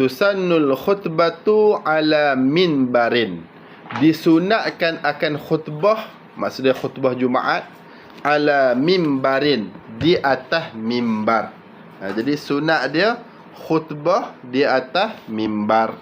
Tusannul khutbatu ala minbarin. Disunatkan akan khutbah, maksudnya khutbah Jumaat ala mimbarin di atas mimbar. Ha, jadi sunat dia khutbah di atas mimbar.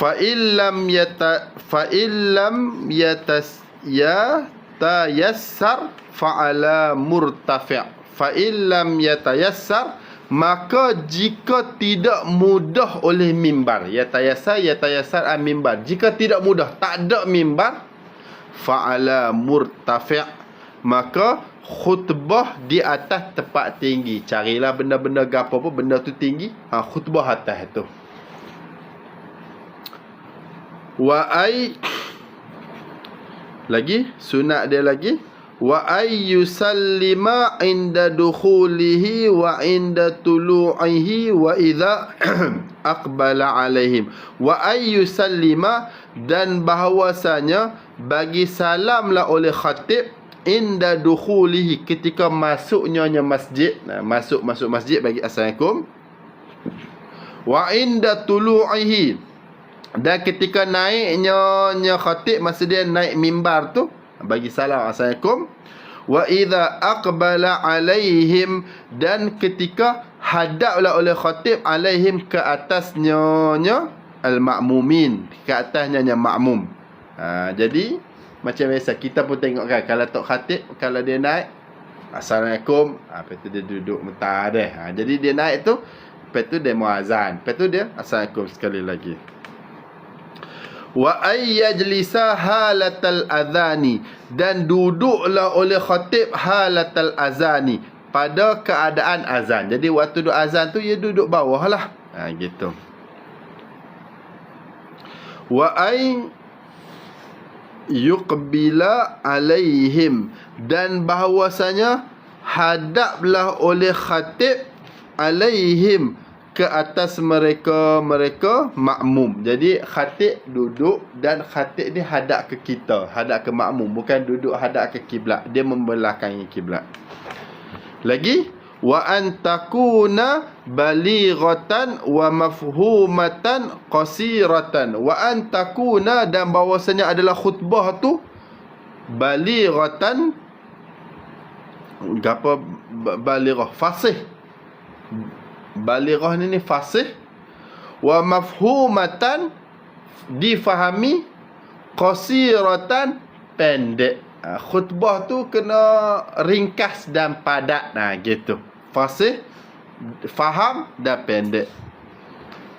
Fa illam yata fa illam yatas ya tayassar fa'ala murtafi' fa illam yatayassar maka jika tidak mudah oleh mimbar. Ya tayassar ya tayassar al mimbar. Jika tidak mudah tak ada mimbar fa'ala murtafi' maka khutbah di atas tempat tinggi. Carilah benda-benda gapo apa benda tu tinggi ha khutbah atas tu wa ai lagi sunat dia lagi. Wa ay yusallima inda dukhulihi wa inda tulu'ihi wa idza aqbala alaihim. Wa ay yusallima dan bahwasanya bagi salamlah oleh khatib inda dukhulihi ketika masuknya masjid. Nah, masuk masuk masjid bagi assalamualaikum. Wa inda tulu'ihi dan ketika naiknya nya khatib masa dia naik mimbar tu bagi salam assalamualaikum. Wa idza aqbala alaihim dan ketika hadaplah oleh khatib alaihim ke atasnya nya al makmumin ke atasnya nya makmum ha, jadi macam biasa kita pun tengok kan kalau tok khatib kalau dia naik assalamualaikum. Ha, lepas tu dia duduk mentah deh ha, jadi dia naik tu lepas tu dia muazan. Lepas tu dia assalamualaikum sekali lagi wa ayyajlisa halatal adhani dan duduklah oleh khatib halatal azani pada keadaan azan. Jadi waktu duduk azan tu ia duduk bawah lah. Ha gitu. Wa ay yuqbila alaihim dan bahwasanya hadaplah oleh khatib alaihim ke atas mereka mereka makmum. Jadi khatib duduk dan khatib ni hadap ke kita, hadap ke makmum, bukan duduk hadap ke kiblat. Dia membelakangi kiblat. Lagi wa antakuna balighatan wa mafhumatan qasiratan wa antakuna dan bahwasanya adalah khutbah tu balighatan gapo balighah fasih balighah ni, ni fasih. Wa mafhumatan difahami qasiratan pendek. Ha, khutbah tu kena ringkas dan padat. Nah gitu. Fasih faham dan pendek.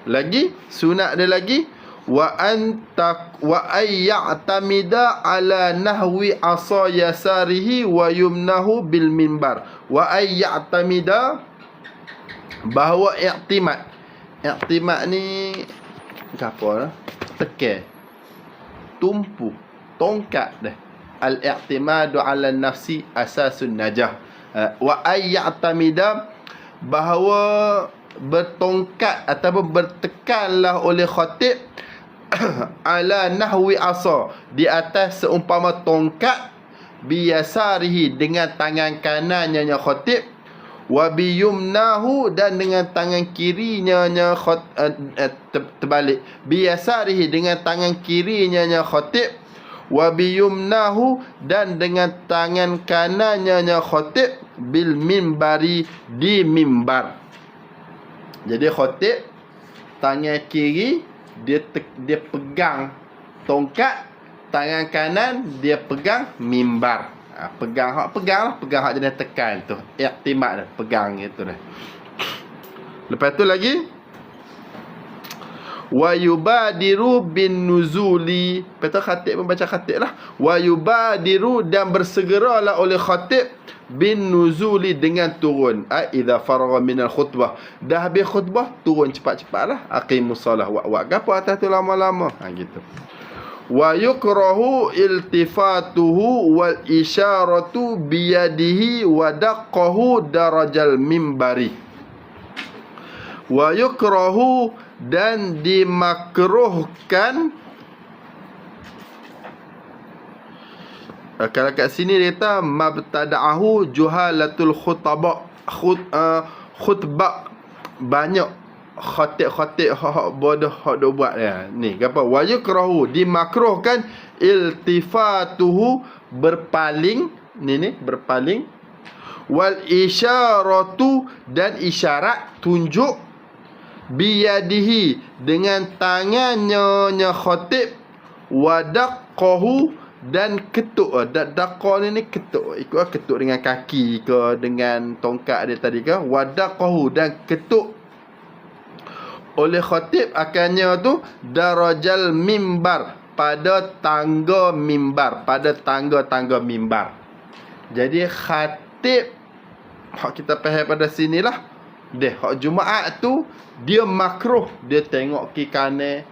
Lagi sunat dia lagi. Wa anta wa ayya'tamida ala nahwi asa yasarihi wa yumnahu bil minbar. Wa ayya'tamida bahawa i'timad i'timad ni apa lah? Tekeh. Tumpu. Tongkat dah al-i'timadu 'ala nafsi asasun najah. Uh, wa ayya'tamida bahawa bertongkat ataupun bertekanlah oleh khatib ala nahwi asa di atas seumpama tongkat biasarihi dengan tangan kanannya khatib wa biyumnahu dan dengan tangan kirinya nya khot uh, uh, terbalik. Biyasarihi dengan tangan kirinya nya khatib wa biyumnahu dan dengan tangan kanannya nya khatib bil minbari di mimbar. Jadi khatib tangan kiri dia dia pegang tongkat. Tangan kanan dia pegang mimbar ha, pegang hak pegang lah pegang hak jenis tekan tu. Iktimat dah pegang gitu dah. Lepas tu lagi? Wa yubadiru bin nuzuli. Betul khatib membaca khatib lah. Wa yubadiru dan bersegeralah oleh khatib bin nuzuli dengan turun. A idza faragha min al khutbah. Dah habis khutbah turun cepat-cepatlah aqimus solah wa wa gapo atas tu lama-lama. Ha gitu wa yukrahu iltifatuhu wal isyaratu biyadihi wa daqqahu darajal mimbari. Wa yukrahu dan dimakruhkan. Uh, kalau kat sini dia kata mabtada'ahu juhalatul khutaba khut uh, khutbah. Banyak khatib-khatib hak bodoh hak do buat. Dia. Ni apa? Wa yukrahu dimakruhkan iltifatuhu berpaling ni ni berpaling. Wal isyaratu dan isyarat tunjuk biyadihi dengan tangannya nya khatib. Wadaqahu dan ketuk. Uh, daqa ni ni ketuk. Ikut ketuk dengan kaki ke dengan tongkat dia tadi ke. Wadaqahu dan ketuk oleh khatib akannya tu darajal mimbar. Pada tangga mimbar. Pada tangga-tangga mimbar. Jadi khatib hak kita faham pada sinilah deh hak jumaat tu dia makruh. Dia tengok ki kanan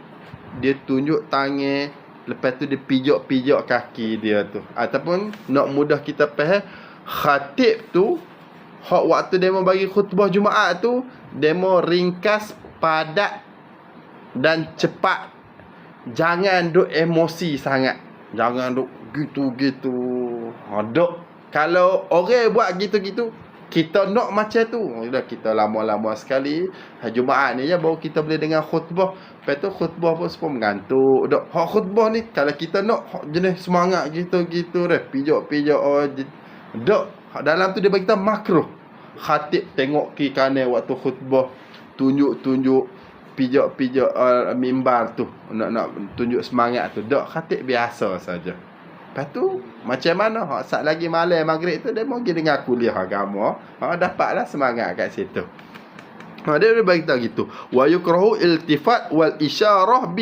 dia tunjuk tangan. Lepas tu dia pijak-pijak kaki dia tu. Ataupun nak mudah kita faham, khatib tu, hak waktu mau bagi khutbah Jumaat tu, mau ringkas, padat dan cepat. Jangan duk emosi sangat. Jangan duk gitu-gitu. Ha, duk. Kalau orang buat gitu-gitu, kita nak macam tu dah kita lama-lama sekali hari Jumaat ni je baru kita boleh dengar khutbah lepas tu khutbah pun semua mengantuk dak hak khutbah ni kalau kita nak jenis semangat gitu-gitu dah pijak-pijak oh dak dalam tu dia bagi kita makruh khatib tengok ki kanan waktu khutbah tunjuk-tunjuk pijak-pijak uh, mimbar tu nak nak tunjuk semangat tu dak khatib biasa saja Lepas tu macam mana hak sat lagi malam maghrib tu dia mau dengar kuliah agama. Ha dapatlah semangat kat situ. Ha dia boleh bagi gitu. Wa yukrahu iltifat wal isyarah.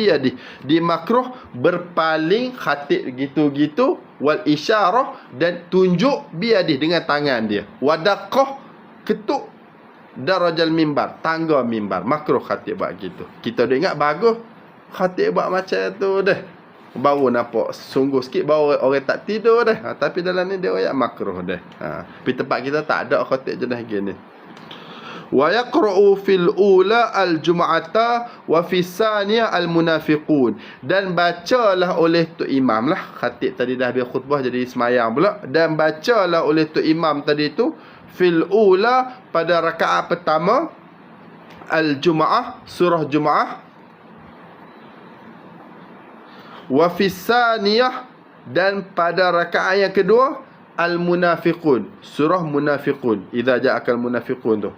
Di makruh berpaling khatib gitu-gitu wal isyarah dan tunjuk bi yadi dengan tangan dia. Wadaqah ketuk darajal mimbar, tangga mimbar. Makruh khatib buat gitu. Kita dah ingat bagus. Khatib buat macam tu dah. Baru nampak sungguh sikit baru orang, tak tidur dah. Ha, tapi dalam ni dia ayat makruh dah. Ha tapi tempat kita tak ada khatib jenis gini. Wa yaqra'u fil ula al jum'ata wa fi saniya al munafiqun dan bacalah oleh tu imam lah. Khatib tadi dah habis khutbah jadi semayang pula. Dan bacalah oleh tu imam tadi tu fil ula pada rakaat pertama al jum'ah surah jum'ah. Wa fisaniyah dan pada rakaat yang kedua al munafiqun surah munafiqun. Idza ja'akal munafiqun tu.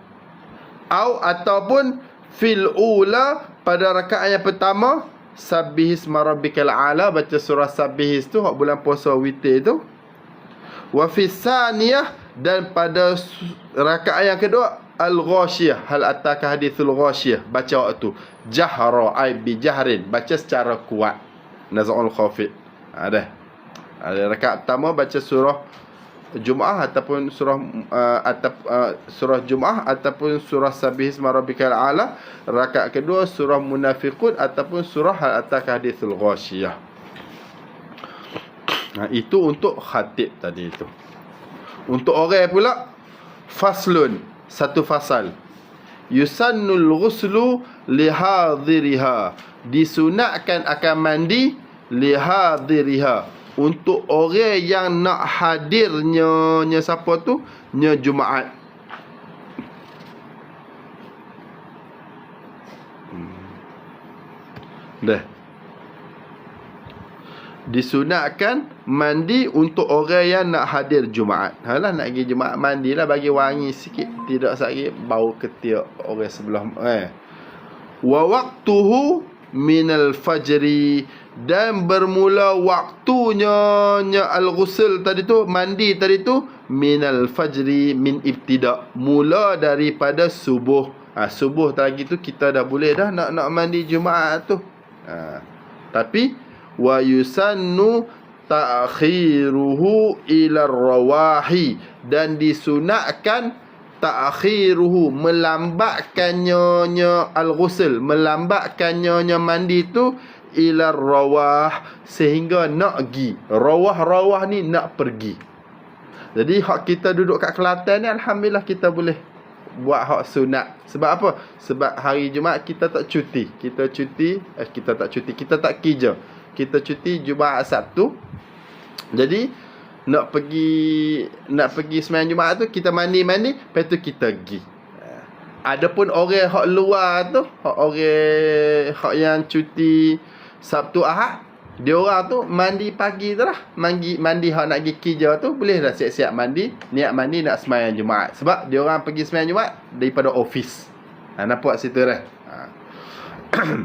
Au ataupun fil ula pada rakaat yang pertama sabbihis marabbikal ala baca surah sabbihis tu hak bulan puasa witir tu. Wa fisaniyah dan pada rakaat yang kedua al ghashiyah hal ataka hadithul ghashiyah baca waktu jahra ai bi jahrin baca secara kuat Naz'ul Khafid. Ada. Ada rakaat pertama baca surah Jumaah ataupun surah uh, atap, uh, surah Jumaah ataupun surah Sabih Rabbikal A'la. Rakaat kedua surah Munafiqun ataupun surah Al-Atak Hadithul Ghashiyah. Nah, itu untuk khatib tadi itu. Untuk orang pula faslun satu fasal. Yusannul ghuslu lihadhiriha disunatkan akan mandi lihadiriha untuk orang yang nak hadirnya nya siapa tu? Nya Jumaat. Hmm. dah disunatkan mandi untuk orang yang nak hadir Jumaat. Halah nak pergi Jumaat mandilah bagi wangi sikit. Tidak sakit bau ketiak orang sebelah eh wa waqtuhu minal fajri dan bermula waktunya nya al-ghusl tadi tu mandi tadi tu minal fajri min ibtida mula daripada subuh ha, subuh tadi tu kita dah boleh dah nak nak mandi jumaat tu ha, tapi wa yusannu ta'khiruhu ila rawahi dan disunatkan ta'khiruhu melambatkannya nya al-ghusl melambatkannya nya mandi tu ila rawah sehingga nak pergi rawah-rawah ni nak pergi jadi hak kita duduk kat Kelantan ni alhamdulillah kita boleh buat hak sunat. Sebab apa? Sebab hari Jumaat kita tak cuti. Kita cuti, eh, kita tak cuti, kita tak kerja. Kita cuti Jumaat Sabtu. Jadi nak pergi nak pergi sembahyang Jumaat tu kita mandi-mandi, lepas tu kita pergi. Adapun orang hak luar tu, hak orang hak yang cuti Sabtu Ahad, dia orang tu mandi pagi tu lah. Mandi, mandi hak nak pergi kerja tu, boleh dah siap-siap mandi. Niat mandi nak semayang Jumaat. Sebab dia orang pergi semayang Jumaat daripada ofis. Ha, nampak situ dah. Ha.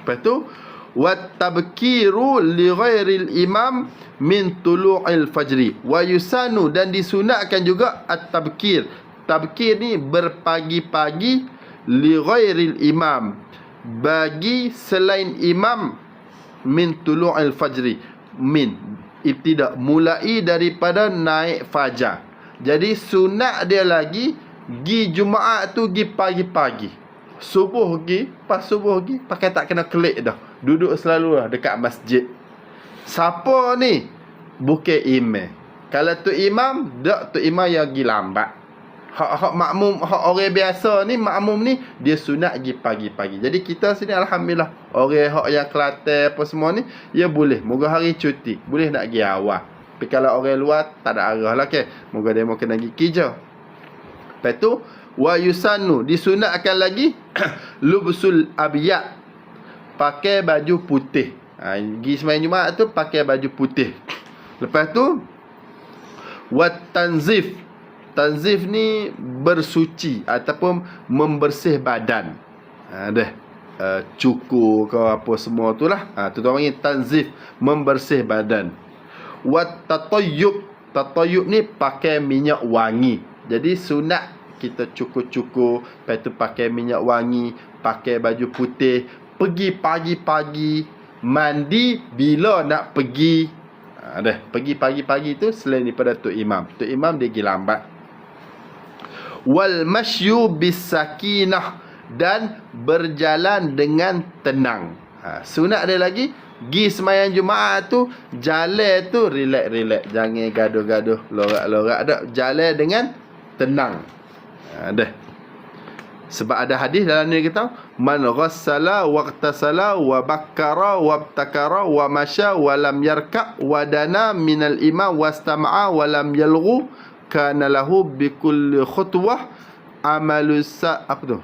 Lepas tu, watabkiru li ghairil imam min tulu'il fajri. Wa yusanu dan disunatkan juga at-tabkir. Tabkir ni berpagi-pagi li ghairil imam. Bagi selain imam min tulu'il fajri. Min ibtidak mulai daripada naik fajar. Jadi sunat dia lagi gi jumaat tu gi pagi-pagi. Subuh gi pas subuh gi pakai tak kena kelik dah duduk selalu lah dekat masjid siapa ni bukan imam kalau tu imam dak tu imam yang gi lambat hak hak makmum hak orang biasa ni makmum ni dia sunat pergi pagi-pagi. Jadi kita sini alhamdulillah orang hak yang Kelantan apa semua ni ya boleh moga hari cuti boleh nak pergi awal. Tapi kalau orang luar tak ada arah lah ke. Moga dia mau kena pergi kerja. Lepas tu wa yusannu disunatkan lagi lubsul abiyat pakai baju putih. Ha, pergi sembahyang Jumaat tu pakai baju putih. Lepas tu wat tanzif Tanzif ni bersuci ataupun membersih badan. Ha, dah. Uh, cukur ke apa semua tu lah. Ha, tu orang tanzif. Membersih badan. Wat tatoyub. Tatoyub ni pakai minyak wangi. Jadi sunat kita cukur-cukur. Lepas tu pakai minyak wangi. Pakai baju putih. Pergi pagi-pagi. Mandi bila nak pergi. Ha, dah. Pergi pagi-pagi tu selain daripada Tok Imam. Tok Imam dia pergi lambat wal masyu bisakinah dan berjalan dengan tenang. Ha, sunat ada lagi gi semayang Jumaat tu jalan tu relax relax jangan gaduh-gaduh lorak-lorak dak jalan dengan tenang. Ha, dah. Sebab ada hadis dalam ni kita man ghassala waqtasala wa bakkara wa abtakara wa masya wa lam yarka wa dana minal imam wastama'a wa lam yalghu kana lahu bi kulli khutwah amalu sa apa tu?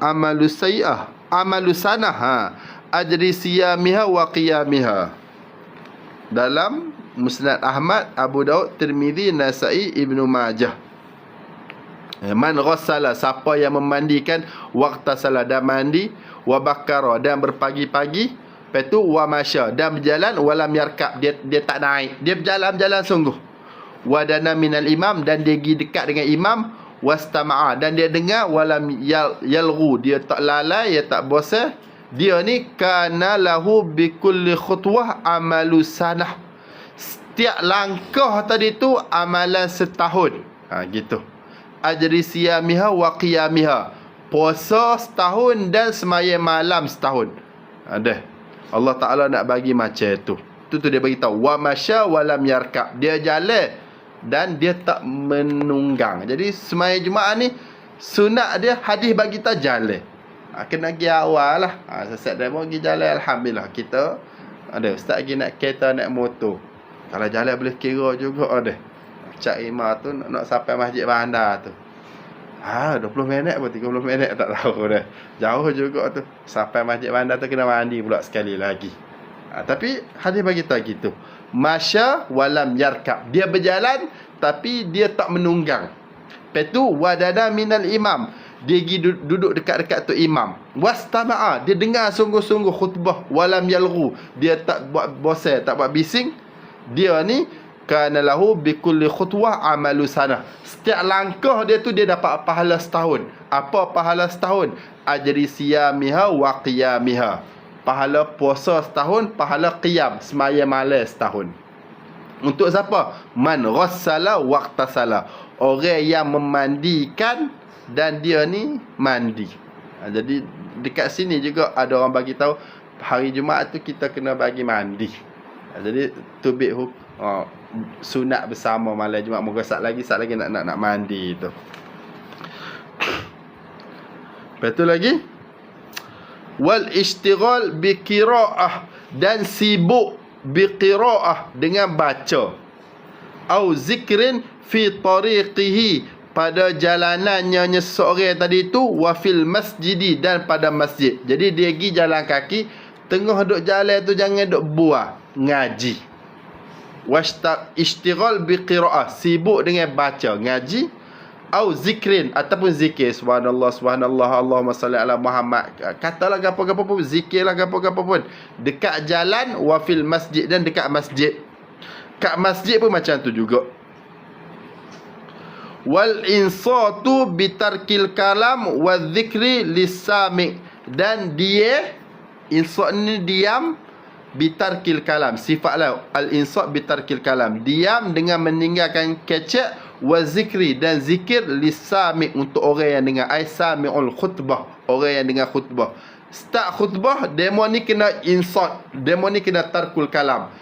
Amalu sayyah amalu sanah ha ajri siyamiha wa qiyamiha. Dalam musnad Ahmad Abu Daud Tirmizi Nasa'i Ibnu Majah man ghassala siapa yang memandikan waktu salat dan mandi wa bakara dan berpagi-pagi Lepas tu wa masya dan berjalan walam yarkab dia dia tak naik. Dia berjalan-jalan sungguh. Wadana minal imam dan dia pergi dekat dengan imam wastama'a dan dia dengar walam yal, yalghu dia tak lalai dia tak bosan. Dia ni kana lahu bi kulli khutwah amalu sanah. Setiap langkah tadi tu amalan setahun. Ha gitu. Ajri siyamiha wa qiyamiha. Puasa setahun dan semayang malam setahun. Ada. Allah Taala nak bagi macam tu. Tu tu dia bagi tahu wa masya wa lam yarka. Dia jalan dan dia tak menunggang. Jadi semaya Jumaat ni sunat dia hadis bagi kita jalan. Ha, kena pergi awal lah. Ha, sesat dia pergi jalan alhamdulillah kita ada ustaz lagi nak kereta nak motor. Kalau jalan boleh kira juga ada. Cak Imam tu nak, nak sampai masjid bandar tu. Ha, 20 minit pun 30 minit tak tahu dah. Jauh juga tu. Sampai masjid bandar tu kena mandi pula sekali lagi. Ha, tapi hadis bagi tahu gitu. Masya walam yarkab. Dia berjalan tapi dia tak menunggang. Petu wadana minal imam. Dia pergi duduk dekat-dekat tu imam. Wastama'a. Dia dengar sungguh-sungguh khutbah. Walam yalghu. Dia tak buat bosan, tak buat bising. Dia ni kana lahu bi kulli khutwah amalu sana. Setiap langkah dia tu dia dapat pahala setahun. Apa pahala setahun? Ajri siyamiha wa qiyamiha. Pahala puasa setahun, pahala qiyam semaya malam setahun. Untuk siapa? Man ghassala waqtasala. Orang yang memandikan dan dia ni mandi. Ha, jadi dekat sini juga ada orang bagi tahu hari Jumaat tu kita kena bagi mandi. Ha, jadi tubik huk. Ha, sunat bersama malam Jumaat moga sat lagi sat lagi nak nak nak mandi tu. Tu lagi wal ishtighal bi qiraah dan sibuk bi qiraah dengan baca au zikrin fi tariqihi pada jalanannya seorang tadi tu wa fil masjidi dan pada masjid. Jadi dia pergi jalan kaki tengah duk jalan tu jangan duk buah ngaji. Wasta ishtighal bi qiraah. Sibuk dengan baca. Ngaji au zikrin ataupun zikir. Subhanallah subhanallah Allahumma salli ala Muhammad. Katalah gapo-gapo pun zikirlah gapo-gapo pun. Dekat jalan wa fil masjid dan dekat masjid. Kat masjid pun macam tu juga. Wal insatu bitarkil kalam wa zikri lisami dan dia insat ni diam bitarkil kalam. Sifatlah al insat bitarkil kalam. Diam dengan meninggalkan kecek wa zikri dan zikir lisami untuk orang yang dengar. Ai samiul khutbah. Orang yang dengar khutbah. Start khutbah demo ni kena insert demo ni kena tarkul kalam.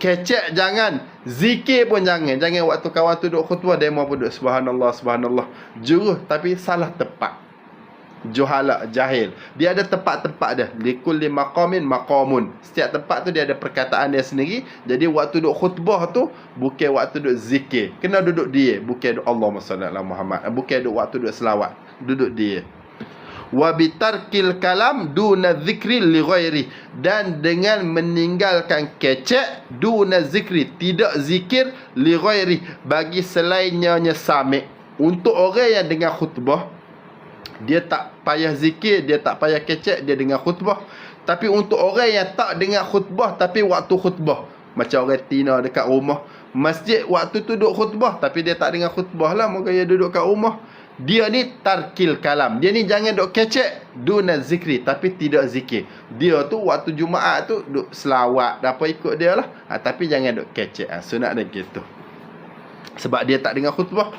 Kecek jangan. Zikir pun jangan. Jangan waktu kawan tu duduk khutbah demo pun duduk. Subhanallah subhanallah. Juruh tapi salah tepat juhala jahil. Dia ada tempat-tempat dia. Likulli maqamin maqamun. Setiap tempat tu dia ada perkataan dia sendiri. Jadi waktu duduk khutbah tu bukan waktu duduk zikir. Kena duduk dia. Bukan duduk Allahumma salli ala Muhammad. Bukan duduk waktu duduk selawat. Duduk dia. Wa bitarkil kalam duna zikri li ghairi. Dan dengan meninggalkan kecek duna zikri. Tidak zikir li ghairi. Bagi selainnya sami untuk orang yang dengar khutbah dia tak payah zikir, dia tak payah kecek, dia dengar khutbah. Tapi untuk orang yang tak dengar khutbah tapi waktu khutbah, macam orang tina dekat rumah, masjid waktu tu duduk khutbah tapi dia tak dengar khutbah lah, moga dia duduk kat rumah. Dia ni tarkil kalam. Dia ni jangan duk kecek, duna zikri tapi tidak zikir. Dia tu waktu Jumaat tu duk selawat, apa ikut dia lah. Ha, tapi jangan duk kecek. Ha, sunat dia gitu. Sebab dia tak dengar khutbah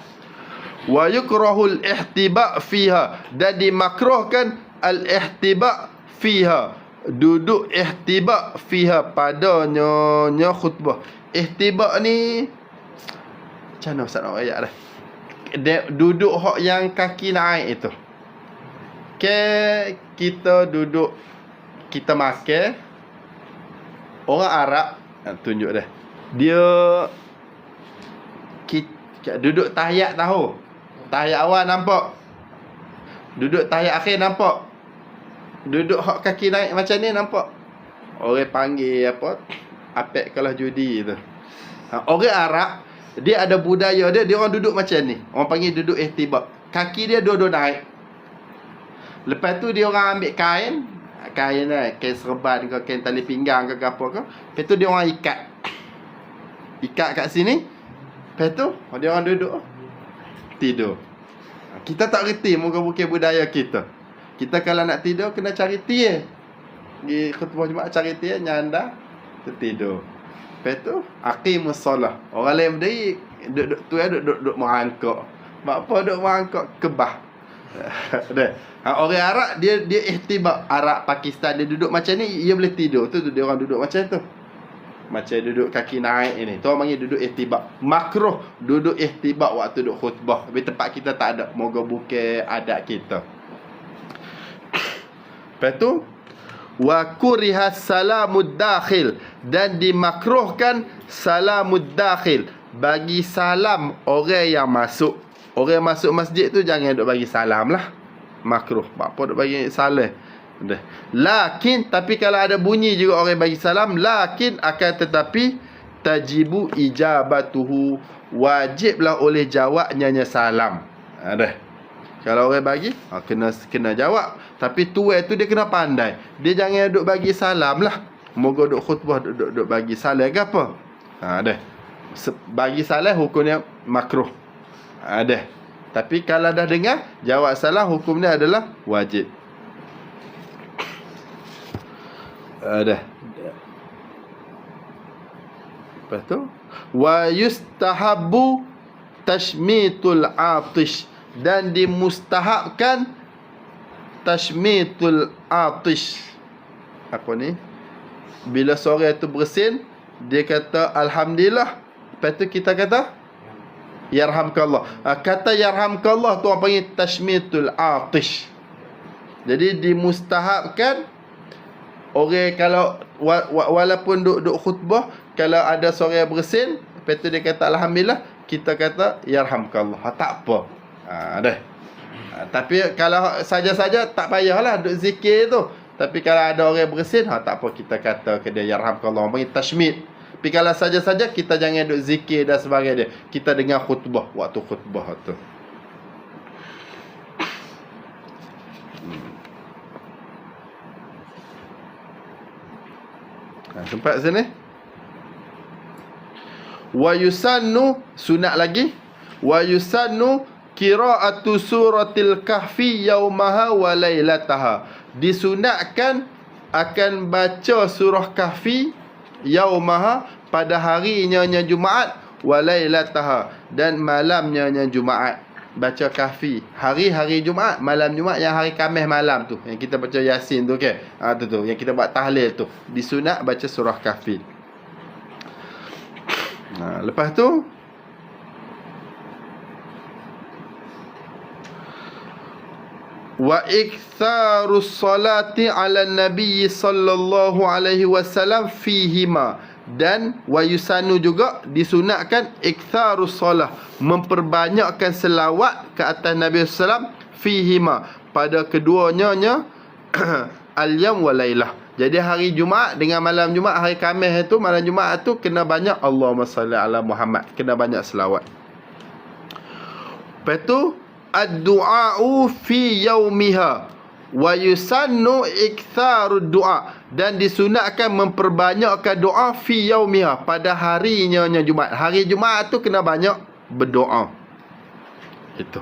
wa yukrahul ihtiba fiha. Dan dimakruhkan al ihtiba fiha. Duduk ihtiba fiha padanya nya khutbah. Ihtiba ni macam mana ustaz nak ayat dah? Duduk hok yang kaki naik itu. Ke kita duduk kita makan orang Arab tunjuk dah dia kita, duduk tahiyat tahu Tahiyat awal nampak. Duduk tahiyat akhir nampak. Duduk hak kaki naik macam ni nampak. Orang panggil apa? Apek kalah judi tu. Ha, orang Arab dia ada budaya dia dia orang duduk macam ni. Orang panggil duduk ihtibak. Kaki dia dua-dua naik. Lepas tu dia orang ambil kain, kain lah, kain serban ke kain tali pinggang ke apa ke. Lepas tu dia orang ikat. Ikat kat sini. Lepas tu dia orang duduk tidur. Kita tak reti muka bukan budaya kita. Kita kalau nak tidur kena cari tiye. Di khutbah Jumaat cari tiye nyanda tidur. Lepas tu aqimus solah. Orang lain berdiri duduk tu ya duduk duduk merangkak. Mak apa duduk merangkak kebah. Dah. Ha, orang Arab dia dia ihtibak Arab Pakistan dia duduk macam ni dia boleh tidur. Tu, tu dia orang duduk macam tu. Macam duduk kaki naik ini. Tu orang panggil duduk ihtibak. Makruh duduk ihtibak waktu duduk khutbah. Tapi tempat kita tak ada. Moga buka adat kita. Lepas tu. Wa kurihas salamud dakhil. Dan dimakruhkan salamud dakhil. Bagi salam orang yang masuk. Orang yang masuk masjid tu jangan duduk bagi salam lah. Makruh. Apa duduk bagi salam. Dah. Lakin tapi kalau ada bunyi juga orang bagi salam lakin akan tetapi tajibu ijabatuhu wajiblah oleh jawabnya salam. Ha dah. Kalau orang bagi ha, kena kena jawab tapi tuai tu dia kena pandai. Dia jangan duk bagi salam lah. Moga duk khutbah duk, duk, duk bagi salam ke apa. Ha dah. Bagi salam hukumnya makruh. Ha dah. Tapi kalau dah dengar jawab salam hukumnya adalah wajib. Ada Lepas tu wa yustahabbu tashmitul atish dan dimustahabkan tashmitul atish apa ni bila seorang itu bersin dia kata alhamdulillah Lepas tu kita kata yarhamkallah. Ha, kata yarhamkallah tu orang panggil tashmitul atish. Jadi dimustahabkan orang kalau wa, wa, walaupun duk duk khutbah kalau ada seorang yang bersin, lepas tu dia kata alhamdulillah, kita kata yarhamkallah. Ha, tak apa. Ha, dah. Ha, tapi kalau saja-saja tak payahlah duk zikir tu. Tapi kalau ada orang bersin, ha, tak apa kita kata ke dia yarhamkallah. Panggil tashmid. Tapi kalau saja-saja kita jangan duk zikir dan sebagainya. Kita dengar khutbah waktu khutbah tu. Ha, sempat sini. Wa yusannu sunat lagi. Wa yusannu qira'atu suratil kahfi yaumaha wa lailataha. Disunatkan akan baca surah kahfi yaumaha pada harinya nya Jumaat wa lailataha dan malamnya nya Jumaat baca kahfi. Hari-hari Jumaat malam Jumaat yang hari Khamis malam tu. Yang kita baca Yasin tu okey? Ha tu tu. Yang kita buat tahlil tu. Disunat baca surah kahfi. Ha lepas tu? Wa iktsarus salati ala nabi sallallahu alaihi wasallam fihima dan wa yusanu juga disunatkan iktsarus solah memperbanyakkan selawat ke atas Nabi sallam fihima. Pada keduanya nya al-yam wa lailah jadi hari Jumaat dengan malam Jumaat hari Khamis itu malam Jumaat tu kena banyak Allahumma salli ala Muhammad kena banyak selawat. Lepas tu ad-du'a'u fi yaumiha wa yusannu iktsarud du'a dan disunatkan memperbanyakkan doa fi yaumiha pada harinya nya Jumaat. Hari Jumaat tu kena banyak berdoa. Itu.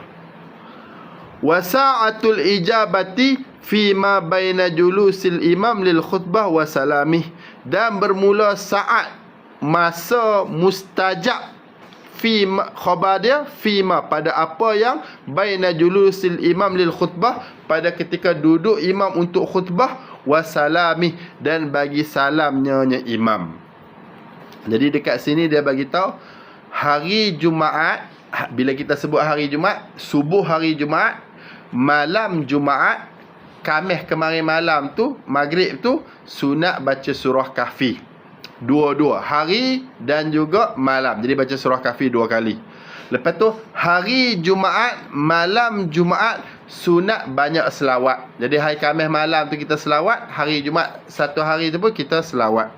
Wa sa'atul ijabati fi ma baina julusil imam lil khutbah wa salamih dan bermula saat masa mustajab fi khabar dia fi ma pada apa yang baina julusil imam lil khutbah pada ketika duduk imam untuk khutbah wasalami dan bagi salamnya imam. Jadi dekat sini dia bagi tahu hari Jumaat ha, bila kita sebut hari Jumaat subuh hari Jumaat malam Jumaat Khamis kemarin malam tu maghrib tu sunat baca surah kahfi dua-dua hari dan juga malam. Jadi baca surah kafi dua kali. Lepas tu hari Jumaat malam Jumaat sunat banyak selawat. Jadi hari Khamis malam tu kita selawat hari Jumaat satu hari tu pun kita selawat.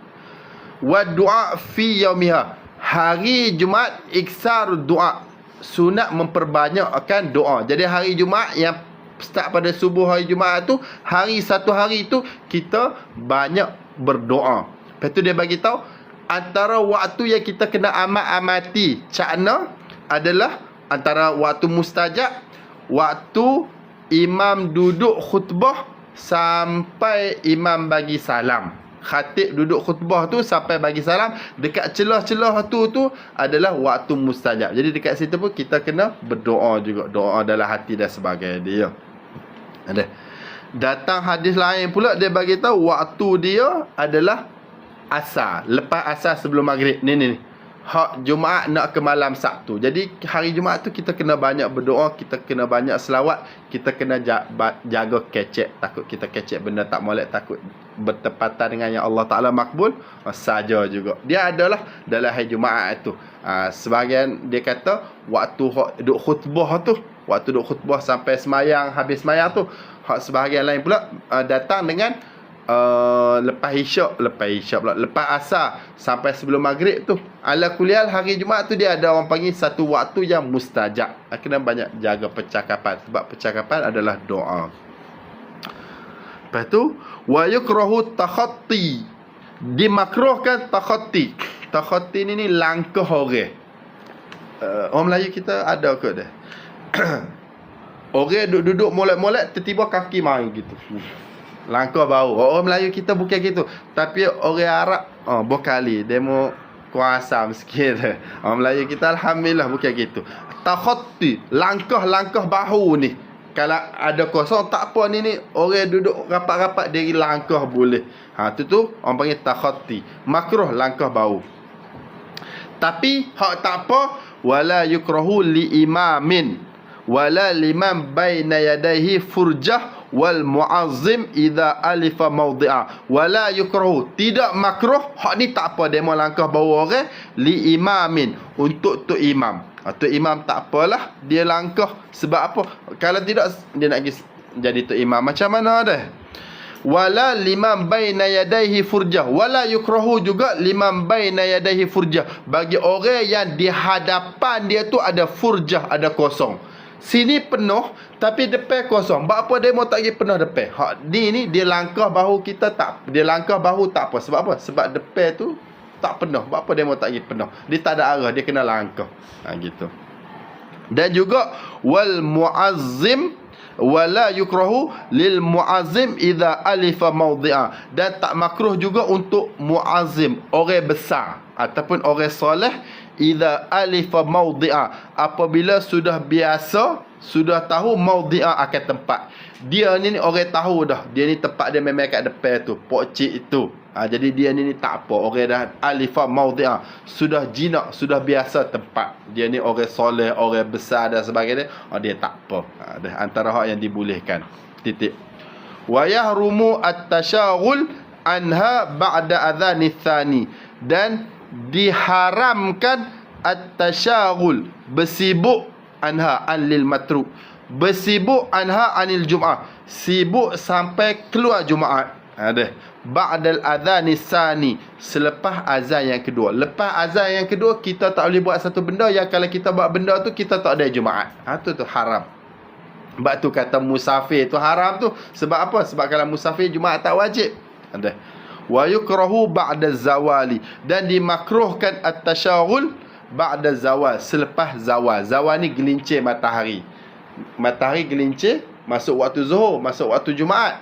Wa du'a fi yaumiha hari Jumaat iksar doa sunat memperbanyakkan doa jadi hari Jumaat yang start pada subuh hari Jumaat tu hari satu hari tu kita banyak berdoa Lepas tu dia bagi tahu antara waktu yang kita kena amat-amati cakna adalah antara waktu mustajab, waktu imam duduk khutbah sampai imam bagi salam. Khatib duduk khutbah tu sampai bagi salam dekat celah-celah tu tu adalah waktu mustajab. Jadi dekat situ pun kita kena berdoa juga, doa dalam hati dan sebagainya dia. Ada. Datang hadis lain pula dia bagi tahu waktu dia adalah asar lepas asar sebelum maghrib ni ni hak Jumaat nak ke malam Sabtu. Jadi hari Jumaat tu kita kena banyak berdoa, kita kena banyak selawat, kita kena jaga kecek, takut kita kecek benda tak molek, takut bertepatan dengan yang Allah Taala makbul ah, saja juga. Dia adalah dalam hari Jumaat tu. Ha, sebahagian dia kata waktu duk khutbah tu, waktu duk khutbah sampai semayang, habis semayang tu, hak sebahagian lain pula uh, datang dengan uh, lepas isyak lepas isyak pula. Lepas asar sampai sebelum maghrib tu. Ala kuliah hari jumaat tu dia ada orang panggil satu waktu yang mustajab. Kena banyak jaga percakapan. Sebab percakapan adalah doa. Lepas tu wa yukrahu takhatti. Dimakruhkan takhatti. Takhatti ni ni langkah orang. Uh, orang Melayu kita ada ke dia. Orang duduk-duduk molek-molek tiba-tiba kaki mari gitu Langkah bau. Orang Melayu kita bukan gitu. Tapi orang Arab, oh, berkali. Dia mau kuasa sikit. Orang Melayu kita Alhamdulillah bukan gitu. Takhati. Langkah-langkah bahu ni. Kalau ada kosong, tak apa ni ni. Orang duduk rapat-rapat, dia langkah boleh. Ha, tu tu, orang panggil takhati. Makruh langkah bau. Tapi hak tak apa wala yukrahu li imamin wala liman baina yadayhi furjah wal muazzim idza alifa mawdi'a. Wala yukrahu. Tidak makruh. Hak ni tak apa. Demo langkah bawa orang li imamin. Untuk tu imam. Tu imam tak apalah. Dia langkah. Sebab apa? Kalau tidak dia nak jadi tu imam. Macam mana dah wala liman baina yadayhi furjah. Wala yukrahu juga liman baina yadayhi furjah. Bagi orang yang di hadapan dia tu ada furjah ada kosong sini penuh tapi depan kosong. Buat apa mau tak pergi penuh depan? Hak ni ni dia langkah bahu kita tak dia langkah bahu tak apa. Sebab apa? Sebab depan tu tak penuh. Buat apa mau tak pergi penuh? Dia tak ada arah dia kena langkah. Ha gitu. Dan juga wal muazzim wala yukrahu lil muazzim idza alifa mawdi'a. Dan tak makruh juga untuk muazzim orang besar ataupun orang soleh idza alifa mawdi'a. Apabila sudah biasa sudah tahu mawdi'a akan tempat. Dia ni, ni orang tahu dah. Dia ni tempat dia memang kat depan tu pokcik itu. Ha, jadi dia ni, ni tak apa. Orang dah alifa mawdi'a. Sudah jinak sudah biasa tempat. Dia ni orang soleh orang besar dan sebagainya. Oh, dia tak apa. Ha, antara hak yang dibolehkan. Titik. Wa yahrumu at-tashaghul anha ba'da adhan tsani dan diharamkan at-tashaghul bersibuk anha anil matruk bersibuk anha anil jumaah sibuk sampai keluar jumaat. Ada ba'dal adzan sani selepas azan yang kedua. Lepas azan yang kedua kita tak boleh buat satu benda yang kalau kita buat benda tu kita tak ada jumaat. Ha tu tu haram. Sebab tu kata musafir tu haram tu. Sebab apa? Sebab kalau musafir jumaat tak wajib. Ada wa yukrahu ba'da zawali dan dimakruhkan at-tashaghul ba'da zawal selepas zawal. Zawal ni gelincir matahari. Matahari gelincir masuk waktu zuhur masuk waktu jumaat.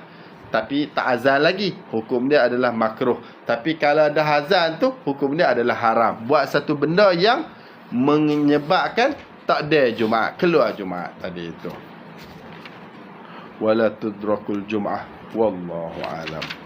Tapi tak azan lagi hukum dia adalah makruh. Tapi kalau ada azan tu hukum dia adalah haram. Buat satu benda yang menyebabkan tak ada jumaat keluar jumaat tadi itu. Wala tudrakul jumaah wallahu alam